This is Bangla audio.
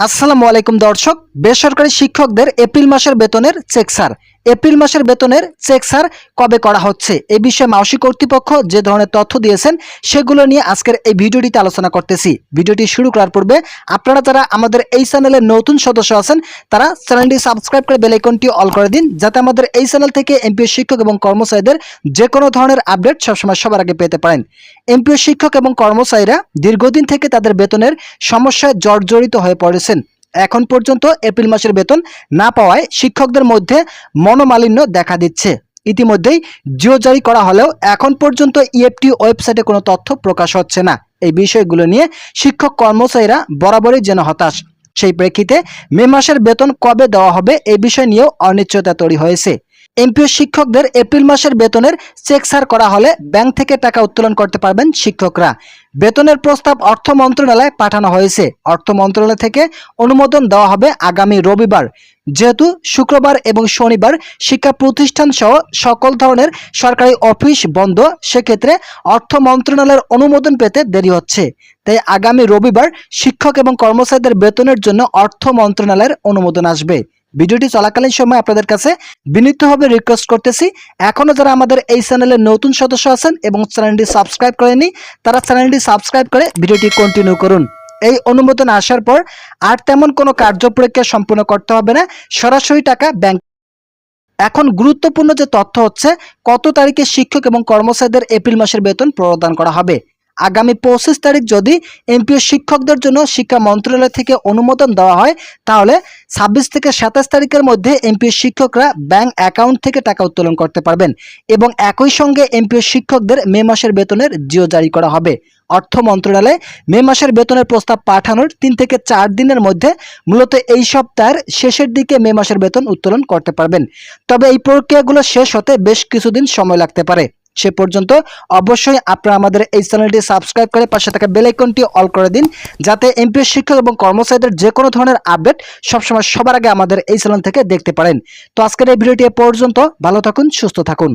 আসসালামু আলাইকুম দর্শক বেসরকারি শিক্ষকদের এপ্রিল মাসের বেতনের চেক এপ্রিল মাসের বেতনের চেক সার কবে করা হচ্ছে? এই বিষয়ে মাউসি কর্তৃপক্ষ যে ধরনের তথ্য দিয়েছেন, সেগুলো নিয়ে আজকের এই ভিডিওটিতে আলোচনা করতেছি। ভিডিওটি শুরু করার পূর্বে আপনারা যারা আমাদের এই চ্যানেলের নতুন সদস্য আছেন, তারা চ্যানেলটি সাবস্ক্রাইব করে বেল আইকনটি অল করে দিন, যাতে আমাদের এই চ্যানেল থেকে এমপিও শিক্ষক এবং কর্মচারীদের যে কোনো ধরনের আপডেট সবসময় সবার আগে পেতে পারেন। এমপিও শিক্ষক এবং কর্মচারীরা দীর্ঘদিন থেকে তাদের বেতনের সমস্যায় জর্জরিত হয়ে পড়েছেন। এখন পর্যন্ত এপ্রিল মাসের বেতন না পাওয়ায় শিক্ষকদের মধ্যে মনোমালিন্য দেখা দিচ্ছে। ইতিমধ্যেই জিও জারি করা হলেও এখন পর্যন্ত ইএফটি ওয়েবসাইটে কোনো তথ্য প্রকাশ হচ্ছে না। এই বিষয়গুলো নিয়ে শিক্ষক কর্মচারীরা বরাবরই যেন হতাশ। সেই প্রেক্ষিতে মে মাসের বেতন কবে দেওয়া হবে এই বিষয় নিয়েও অনিশ্চয়তা তৈরি হয়েছে। এমপিও শিক্ষকদের এপ্রিল মাসের বেতনের চেক সার করা হলে ব্যাংক থেকে টাকা উত্তোলন করতে পারবেন শিক্ষকরা। বেতনের প্রস্তাব অর্থ মন্ত্রণালয়ে পাঠানো হয়েছে। অর্থ মন্ত্রণালয় থেকে অনুমোদন দেওয়া হবে আগামী রবিবার। যেহেতু শুক্রবার এবং শনিবার শিক্ষা প্রতিষ্ঠান সহ সকল ধরনের সরকারি অফিস বন্ধ, সেক্ষেত্রে অর্থ মন্ত্রণালয়ের অনুমোদন পেতে দেরি হচ্ছে। তাই আগামী রবিবার শিক্ষক এবং কর্মচারীদের বেতনের জন্য অর্থ মন্ত্রণালয়ের অনুমোদন আসবে। ভিডিওটি চলাকালীন সময় আপনাদের কাছে বিনীতভাবে রিকোয়েস্ট করতেছি। এখনও যারা আমাদের এই চ্যানেলের নতুন সদস্য আছেন এবং চ্যানেলটি সাবস্ক্রাইব করেনি তারা চ্যানেলটি সাবস্ক্রাইব করে ভিডিওটি কন্টিনিউ করুন। এই অনুমোদন আসার পর আর তেমন কোনো কার্যপ্রক্রিয়া সম্পূর্ণ করতে হবে না, সরাসরি টাকা ব্যাংক এখন গুরুত্বপূর্ণ যে তথ্য হচ্ছে, কত তারিখে শিক্ষক এবং কর্মচারীদের এপ্রিল মাসের বেতন প্রদান করা হবে। আগামী পঁচিশ তারিখ যদি এমপিও শিক্ষকদের জন্য শিক্ষা মন্ত্রণালয় থেকে অনুমোদন দেওয়া হয়, তাহলে ছাব্বিশ থেকে সাতাশ তারিখের মধ্যে এমপিও শিক্ষকরা ব্যাংক অ্যাকাউন্ট থেকে টাকা উত্তোলন করতে পারবেন এবং একই সঙ্গে এমপিও শিক্ষকদের মে মাসের বেতনের জিও জারি করা হবে। অর্থ মন্ত্রণালয়ে মে মাসের বেতনের প্রস্তাব পাঠানোর তিন থেকে চার দিনের মধ্যে মূলত এই সপ্তাহের শেষের দিকে মে মাসের বেতন উত্তোলন করতে পারবেন। তবে এই প্রক্রিয়াগুলো শেষ হতে বেশ কিছুদিন সময় লাগতে পারে। সে পর্যন্ত অবশ্যই আপনারা আমাদের এই চ্যানেলটি সাবস্ক্রাইব করে পাশে থাকা বেলাইকনটি অল করে দিন, যাতে এমপিএস শিক্ষক এবং কর্মচারীদের যে কোনো ধরনের আপডেট সবসময় সবার আগে আমাদের এই চ্যানেল থেকে দেখতে পারেন। তো আজকের এই ভিডিওটি পর্যন্ত, ভালো থাকুন, সুস্থ থাকুন।